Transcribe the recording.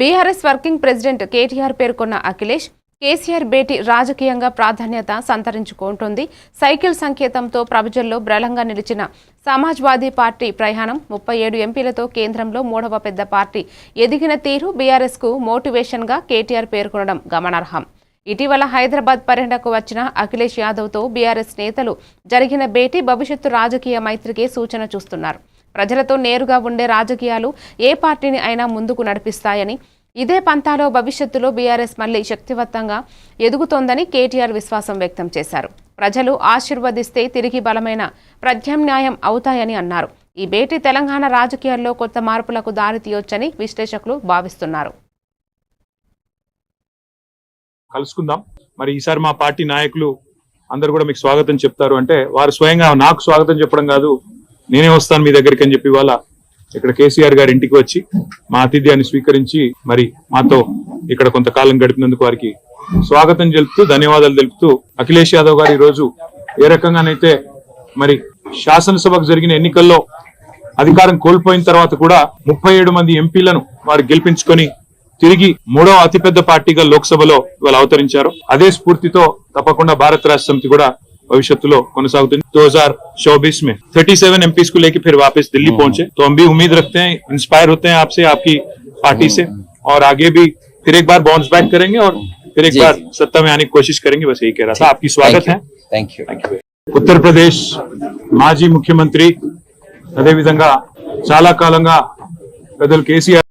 BRS working president KTR పేర్కొన్న అఖిలేష్ కేసీఆర్ భేటీ రాజకీయంగా ప్రాధాన్యత సంతరించుకుంటుంది. సైకిల్ సంకేతంతో ప్రజల్లో బ్రలంగా నిలిచిన సమాజ్వాదీ పార్టీ ప్రయాణం ముప్పై ఏడు ఎంపీలతో కేంద్రంలో మూడవ పెద్ద పార్టీ ఎదిగిన తీరు బీఆర్ఎస్కు మోటివేషన్గా కేటీఆర్ పేర్కొనడం గమనార్హం. ఇటీవల హైదరాబాద్ పర్యటనకు వచ్చిన అఖిలేష్ యాదవ్తో బీఆర్ఎస్ నేతలు జరిగిన భేటీ భవిష్యత్తు రాజకీయ మైత్రికి సూచన చూస్తున్నారు. ప్రజలతో నేరుగా ఉండే రాజకీయాలు ఏ పార్టీని అయినా ముందుకు నడిపిస్తాయని. ఇదే పంతాలో భవిష్యత్తులో బీఆర్ఎస్ మళ్ళీ శక్తివంతంగా ఎదుగుతోందని కేటీఆర్ విశ్వాసం వ్యక్తం చేశారు. ప్రజలు ఆశీర్వదిస్తే తిరిగి బలమైన ప్రత్యామ్నాయం అవుతాయని అన్నారు. ఈ భేటీ తెలంగాణ రాజకీయాల్లో కొత్త మార్పులకు దారితీయొచ్చని విశ్లేషకులు భావిస్తున్నారు. కలుసుకుందాం. మరి ఈసారి మా పార్టీ నాయకులు అందరు కూడా మీకు స్వాగతం చెప్తారు. అంటే వారు స్వయంగా నాకు స్వాగతం చెప్పడం కాదు నేనే వస్తాను మీ దగ్గరికి అని చెప్పి వాళ్ళ ఇక్కడ కేసీఆర్ గారి ఇంటికి వచ్చి మా ఆతిథ్యాన్ని స్వీకరించి మరి మాతో ఇక్కడ కొంతకాలం గడిపినందుకు వారికి స్వాగతం తెలుపుతూ ధన్యవాదాలు తెలుపుతూ అఖిలేష్ యాదవ్ గారు ఈరోజు రోజు ఏ రకంగానైతే మరి శాసనసభకు జరిగిన ఎన్నికల్లో అధికారం కోల్పోయిన తర్వాత కూడా ముప్పై ఏడు మంది ఎంపీలను వారు గెలిపించుకొని తిరిగి మూడో అతిపెద్ద పార్టీగా లోక్సభలో ఇవాళ అవతరించారు. అదే స్ఫూర్తితో తప్పకుండా భారత రాష్ట్ర సమితి కూడా భవిష్యత్తులో కొనసాగుతుంది दो हजार चौबीस में थर्टी सेवन एमपीज को लेके फिर वापस दिल्ली पहुंचे तो हम भी उम्मीद रखते हैं इंस्पायर होते हैं आपसे आपकी पार्टी से और आगे भी फिर एक बार बाउंस बैक करेंगे और फिर एक जी, बार जी। सत्ता में आने की कोशिश करेंगे बस यही कह रहा था आपकी स्वागत है థ్యాంక్ యూ ఉత్తర ప్రదేశ్ మాజీ ముఖ్యమంత్రి అదేవిధంగా చాలా కాలంగా పెద్దలు కేసీఆర్